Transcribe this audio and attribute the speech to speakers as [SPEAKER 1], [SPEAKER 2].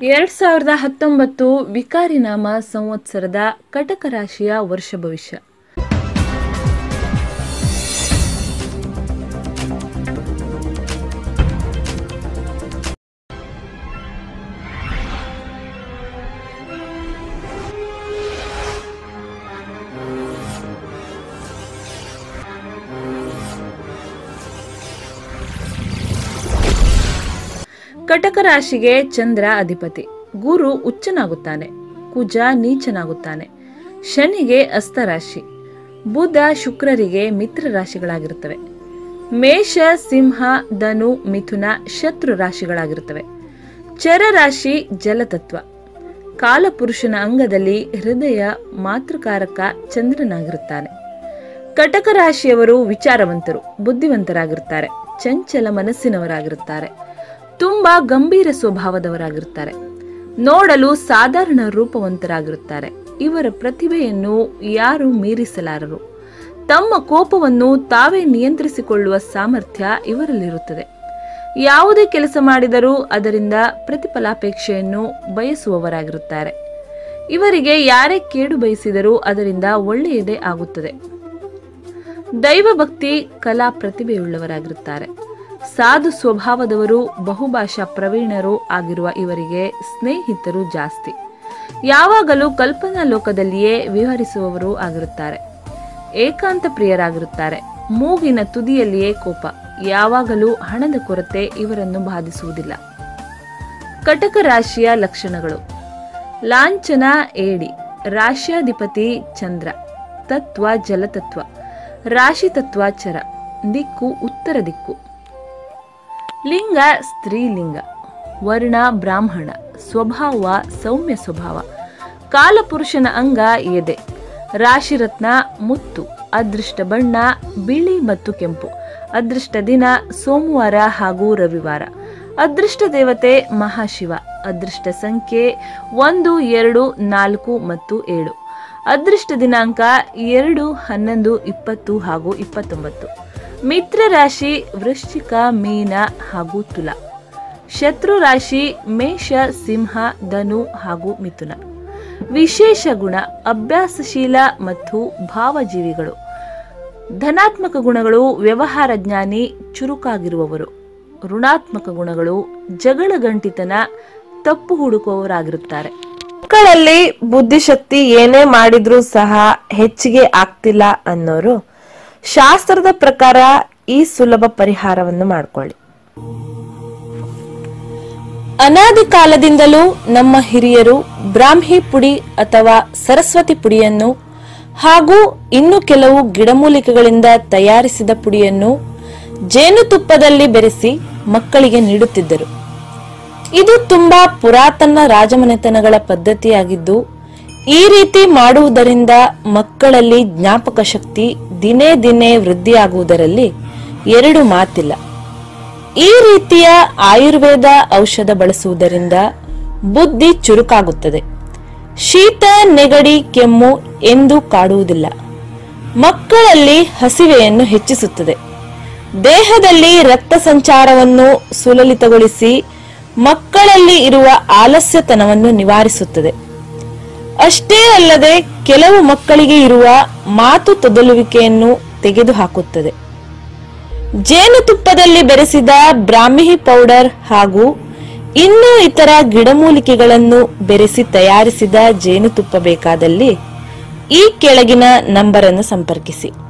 [SPEAKER 1] ಎರಡ್ ಸಾವಿರದ ಹತ್ತೊಂಬತ್ತು ವಿಕಾರಿನಾಮ ಸಂವತ್ಸರದ ಕಟಕ ರಾಶಿಯ ವರ್ಷ ಭವಿಷ್ಯ. ಕಟಕ ರಾಶಿಗೆ ಚಂದ್ರ ಅಧಿಪತಿ. ಗುರು ಉಚ್ಚನಾಗುತ್ತಾನೆ ಕುಜ ನೀಚನಾಗುತ್ತಾನೆ. ಶನಿಗೆ ಅಸ್ತರಾಶಿ ಬುಧ ಶುಕ್ರರಿಗೆ ಮಿತ್ರ ರಾಶಿಗಳಾಗಿರುತ್ತವೆ. ಮೇಷ, ಸಿಂಹ, ಧನು, ಮಿಥುನ ಶತ್ರು ರಾಶಿಗಳಾಗಿರುತ್ತವೆ. ಚರ ರಾಶಿ ಜಲತತ್ವ. ಕಾಲಪುರುಷನ ಅಂಗದಲ್ಲಿ ಹೃದಯ ಮಾತೃಕಾರಕ ಚಂದ್ರನಾಗಿರುತ್ತಾನೆ. ಕಟಕ ರಾಶಿಯವರು ವಿಚಾರವಂತರು, ಬುದ್ಧಿವಂತರಾಗಿರುತ್ತಾರೆ, ಚಂಚಲ ಮನಸ್ಸಿನವರಾಗಿರುತ್ತಾರೆ. ತುಂಬಾ ಗಂಭೀರ ಸ್ವಭಾವದವರಾಗಿರುತ್ತಾರೆ. ನೋಡಲು ಸಾಧಾರಣ ರೂಪವಂತರಾಗಿರುತ್ತಾರೆ. ಇವರ ಪ್ರತಿಭೆಯನ್ನು ಯಾರು ಮೀರಿಸಲಾರರು. ತಮ್ಮ ಕೋಪವನ್ನು ತಾವೇ ನಿಯಂತ್ರಿಸಿಕೊಳ್ಳುವ ಸಾಮರ್ಥ್ಯ ಇವರಲ್ಲಿರುತ್ತದೆ. ಯಾವುದೇ ಕೆಲಸ ಮಾಡಿದರೂ ಅದರಿಂದ ಪ್ರತಿಫಲಾಪೇಕ್ಷೆಯನ್ನು ಬಯಸುವವರಾಗಿರುತ್ತಾರೆ. ಇವರಿಗೆ ಯಾರೇ ಕೇಡು ಬಯಸಿದರೂ ಅದರಿಂದ ಒಳ್ಳೆಯದೇ ಆಗುತ್ತದೆ. ದೈವಭಕ್ತಿ, ಕಲಾ ಪ್ರತಿಭೆಯುಳ್ಳವರಾಗಿರುತ್ತಾರೆ. ಸಾಧು ಸ್ವಭಾವದವರು, ಬಹುಭಾಷಾ ಪ್ರವೀಣರು ಆಗಿರುವ ಇವರಿಗೆ ಸ್ನೇಹಿತರು ಜಾಸ್ತಿ. ಯಾವಾಗಲೂ ಕಲ್ಪನಾ ಲೋಕದಲ್ಲಿಯೇ ವಿವರಿಸುವವರು ಆಗಿರುತ್ತಾರೆ. ಏಕಾಂತ ಪ್ರಿಯರಾಗಿರುತ್ತಾರೆ. ಮೂಗಿನ ತುದಿಯಲ್ಲಿಯೇ ಕೋಪ. ಯಾವಾಗಲೂ ಹಣದ ಕೊರತೆ ಇವರನ್ನು ಬಾಧಿಸುವುದಿಲ್ಲ. ಕಟಕ ರಾಶಿಯ ಲಕ್ಷಣಗಳು. ಲಾಂಛನ ಏಡಿ. ರಾಶ್ಯಾಧಿಪತಿ ಚಂದ್ರ. ತತ್ವ ಜಲತತ್ವ. ರಾಶಿ ತತ್ವ ಚರ ದಿಕ್ಕು ಉತ್ತರ ದಿಕ್ಕು. ಲಿಂಗ, ಸ್ತ್ರೀಲಿಂಗ. ವರ್ಣ, ಬ್ರಾಹ್ಮಣ. ಸ್ವಭಾವ, ಸೌಮ್ಯ ಸ್ವಭಾವ. ಕಾಲಪುರುಷನ ಅಂಗ ಎದೆ. ರಾಶಿರತ್ನ ಮುತ್ತು. ಅದೃಷ್ಟ ಬಣ್ಣ, ಬಿಳಿ ಮತ್ತು ಕೆಂಪು. ಅದೃಷ್ಟ ದಿನ, ಸೋಮವಾರ ಹಾಗೂ ರವಿವಾರ. ಅದೃಷ್ಟ ದೇವತೆ, ಮಹಾಶಿವ. ಅದೃಷ್ಟ ಸಂಖ್ಯೆ ಒಂದು, ಎರಡು, ನಾಲ್ಕು ಮತ್ತು ಏಳು. ಅದೃಷ್ಟ ದಿನಾಂಕ ಎರಡು, ಹನ್ನೊಂದು, ಇಪ್ಪತ್ತು ಹಾಗೂ ಇಪ್ಪತ್ತೊಂಬತ್ತು. ಮಿತ್ರ ರಾಶಿ ವೃಶ್ಚಿಕ, ಮೀನ ಹಾಗೂ ತುಲ. ಶತ್ರು ರಾಶಿ ಮೇಷ, ಸಿಂಹ, ಧನು ಹಾಗೂ ಮಿಥುನ. ವಿಶೇಷ ಗುಣ, ಅಭ್ಯಾಸಶೀಲ ಮತ್ತು ಭಾವಜೀವಿಗಳು. ಧನಾತ್ಮಕ ಗುಣಗಳು, ವ್ಯವಹಾರ ಜ್ಞಾನಿ, ಚುರುಕಾಗಿರುವವರು. ಋಣಾತ್ಮಕ ಗುಣಗಳು ಜಗಳ ಗಂಟಿತನ ತಪ್ಪು ಹುಡುಕುವವರಾಗಿರುತ್ತಾರೆ.
[SPEAKER 2] ಮಕ್ಕಳಲ್ಲಿ ಬುದ್ಧಿಶಕ್ತಿ ಏನೇ ಮಾಡಿದ್ರೂ ಸಹ ಹೆಚ್ಚಿಗೆ ಆಗ್ತಿಲ್ಲ ಅನ್ನೋರು, ಶಾಸ್ತ್ರದ ಪ್ರಕಾರ ಈ ಸುಲಭ ಪರಿಹಾರವನ್ನು ಮಾಡ್ಕೊಳ್ಳಿ. ಅನಾದಿ ಕಾಲದಿಂದಲೂ ನಮ್ಮ ಹಿರಿಯರು ಬ್ರಾಹ್ಮಿ ಪುಡಿ ಅಥವಾ ಸರಸ್ವತಿ ಪುಡಿಯನ್ನು ಹಾಗೂ ಇನ್ನು ಕೆಲವು ಗಿಡಮೂಲಿಕೆಗಳಿಂದ ತಯಾರಿಸಿದ ಪುಡಿಯನ್ನು ಜೇನುತುಪ್ಪದಲ್ಲಿ ಬೆರೆಸಿ ಮಕ್ಕಳಿಗೆ ನೀಡುತ್ತಿದ್ದರು. ಇದು ತುಂಬಾ ಪುರಾತನ ರಾಜಮನೆತನಗಳ ಪದ್ಧತಿಯಾಗಿದ್ದು, ಈ ರೀತಿ ಮಾಡುವುದರಿಂದ ಮಕ್ಕಳಲ್ಲಿ ಜ್ಞಾಪಕ ಶಕ್ತಿ ದಿನೇ ದಿನೇ ವೃದ್ಧಿಯಾಗುವುದರಲ್ಲಿ ಎರಡು ಮಾತಿಲ್ಲ. ಈ ರೀತಿಯ ಆಯುರ್ವೇದ ಔಷಧ ಬಳಸುವುದರಿಂದ ಬುದ್ಧಿ ಚುರುಕಾಗುತ್ತದೆ. ಶೀತ, ನೆಗಡಿ, ಕೆಮ್ಮು ಎಂದು ಕಾಡುವುದಿಲ್ಲ. ಮಕ್ಕಳಲ್ಲಿ ಹಸಿವೆಯನ್ನು ಹೆಚ್ಚಿಸುತ್ತದೆ. ದೇಹದಲ್ಲಿ ರಕ್ತ ಸಂಚಾರವನ್ನು ಸುಲಲಿತಗೊಳಿಸಿ ಮಕ್ಕಳಲ್ಲಿ ಇರುವ ಆಲಸ್ಯತನವನ್ನು ನಿವಾರಿಸುತ್ತದೆ. ಅಷ್ಟೇ ಅಲ್ಲದೆ ಕೆಲವು ಮಕ್ಕಳಿಗೆ ಇರುವ ಮಾತು ತೊದಲುವಿಕೆಯನ್ನು ತೆಗೆದುಹಾಕುತ್ತದೆ. ಜೇನುತುಪ್ಪದಲ್ಲಿ ಬೆರೆಸಿದ ಬ್ರಾಹ್ಮಿ ಪೌಡರ್ ಹಾಗೂ ಇನ್ನೂ ಇತರ ಗಿಡಮೂಲಿಕೆಗಳನ್ನು ಬೆರೆಸಿ ತಯಾರಿಸಿದ ಜೇನುತುಪ್ಪ ಬೇಕಾದಲ್ಲಿ ಈ ಕೆಳಗಿನ ನಂಬರನ್ನು ಸಂಪರ್ಕಿಸಿ.